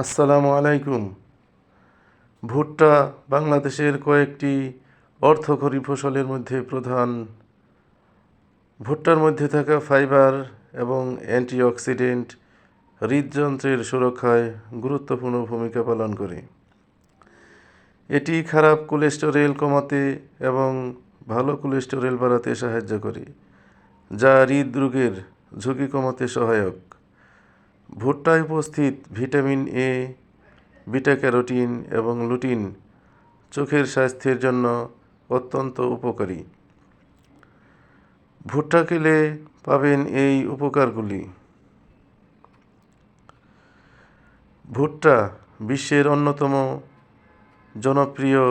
আসসালামু আলাইকুম। ভুট্টা বাংলাদেশের কয়েকটি অর্থকরী ফসলের মধ্যে প্রধান। ভুট্টার মধ্যে থাকা ফাইবার এবং অ্যান্টিঅক্সিডেন্ট হৃদযন্ত্রের সুরক্ষায় গুরুত্বপূর্ণ ভূমিকা পালন করে। এটি খারাপ কোলেস্টেরল কমাতে এবং ভালো কোলেস্টেরল বাড়াতে সাহায্য করে, যা হৃদরোগের ঝুঁকি কমাতে সহায়ক। ভুট্টায় উপস্থিত ভিটামিন এ বিটা ক্যারোটিন এবং লুটিন চোখের স্বাস্থ্যের জন্য অত্যন্ত উপকারী। ভুট্টা খেলে পাবেন এই উপকারগুলি। ভুট্টা বিশ্বের অন্যতম জনপ্রিয়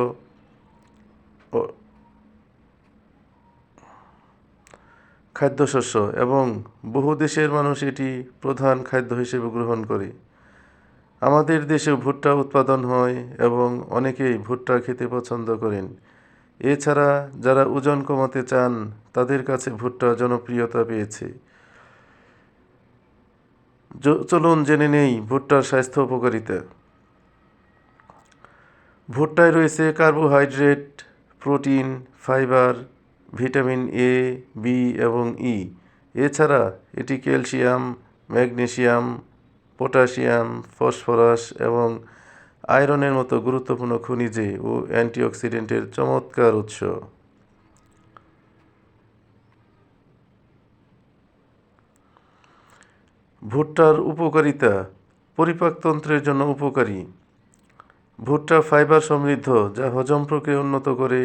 খাদ্যশস্য এবং বহু দেশের মানুষ এটি প্রধান খাদ্য হিসেবে গ্রহণ করে। আমাদের দেশে ভুট্টা উৎপাদন হয় এবং অনেকেই ভুট্টা খেতে পছন্দ করেন। এছাড়া যারা ওজন কমাতে চান, তাদের কাছে ভুট্টা জনপ্রিয়তা পেয়েছে। চলুন জেনে নেই ভুট্টার স্বাস্থ্য উপকারিতা। ভুট্টায় রয়েছে carbohydrate, protein, fibre vitamin A B এবং ই এছাড়া এটি ক্যালসিয়াম, ম্যাগনেসিয়াম পটাশিয়াম ফসফরাস এবং আয়রনের মতো গুরুত্বপূর্ণ খনিজে ও অ্যান্টিঅক্সিডেন্টের চমৎকার উৎস। ভুট্টার উপকারিতা পরিপাকতন্ত্রের জন্য উপকারী। ভুট্টা ফাইবার সমৃদ্ধ, যা হজম প্রক্রিয়া উন্নত করে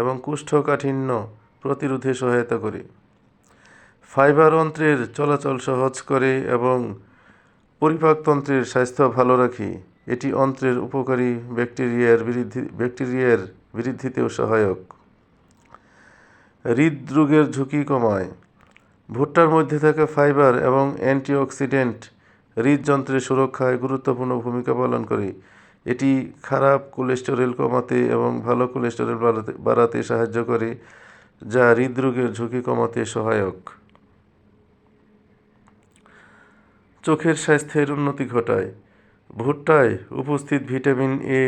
এবং কোষ্ঠকাঠিন্য প্রতিরোধে সহায়তা করে। ফাইবার অন্ত্রের চলাচল সহজ করে এবং পরিপাকতন্ত্রের স্বাস্থ্য ভালো রাখে। এটি অন্ত্রের উপকারী ব্যাকটেরিয়ার বৃদ্ধি ব্যাকটেরিয়ার বৃদ্ধিতেও সহায়ক। হৃদরোগের ঝুঁকি কমায়। ভুট্টার মধ্যে থাকা ফাইবার এবং অ্যান্টিঅক্সিডেন্ট হৃদযন্ত্রের সুরক্ষায় গুরুত্বপূর্ণ ভূমিকা পালন করে। এটি খারাপ কোলেস্টেরল কমাতে এবং ভালো কোলেস্টেরল বাড়াতে বাড়াতে সাহায্য করে। যা হৃদরোগের ঝুঁকি কমাতে সহায়ক। চোখের স্বাস্থ্যের উন্নতি ঘটায়। ভুট্টায় উপস্থিত ভিটামিন এ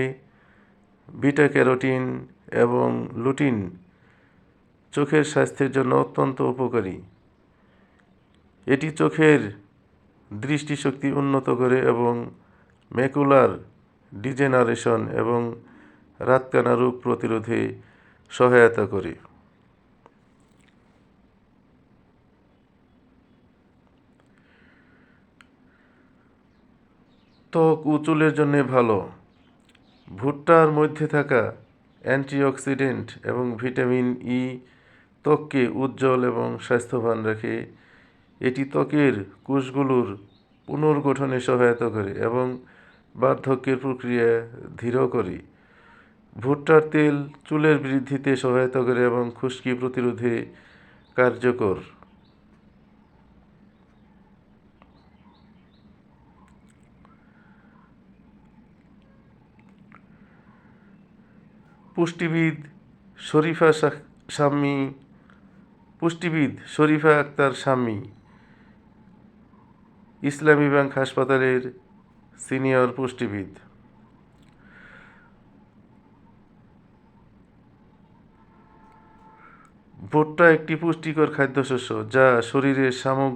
বিটা ক্যারোটিন এবং লুটিন চোখের স্বাস্থ্যের জন্য অত্যন্ত উপকারী। এটি চোখের দৃষ্টিশক্তি উন্নত করে এবং ম্যাকুলার ডিজেনারেশন এবং রাতকানা রোগ প্রতিরোধে সহায়তা করে। ত্বক ও চুলের জন্য ভালো। ভুট্টার মধ্যে থাকা অ্যান্টিঅক্সিডেন্ট এবং ভিটামিন ই ত্বককে উজ্জ্বল এবং স্বাস্থ্যবান রাখে। এটি ত্বকের কোষগুলোর পুনর্গঠনে সহায়তা করে এবং বার্ধক্যের প্রক্রিয়া ধীর করে। ভুট্টার তেল চুলের বৃদ্ধিতে সহায়তা করে এবং খুশকি প্রতিরোধে কার্যকর। পুষ্টিবিদ শরীফা শাম্মী পুষ্টিবিদ শরীফা আক্তার শাম্মী ইসলামী ব্যাংক হাসপাতালের সিনিয়র পুষ্টিবিদ। ভুট্টা একটি পুষ্টিকর খাদ্যশস্য যা শরীরের সামগ্রিক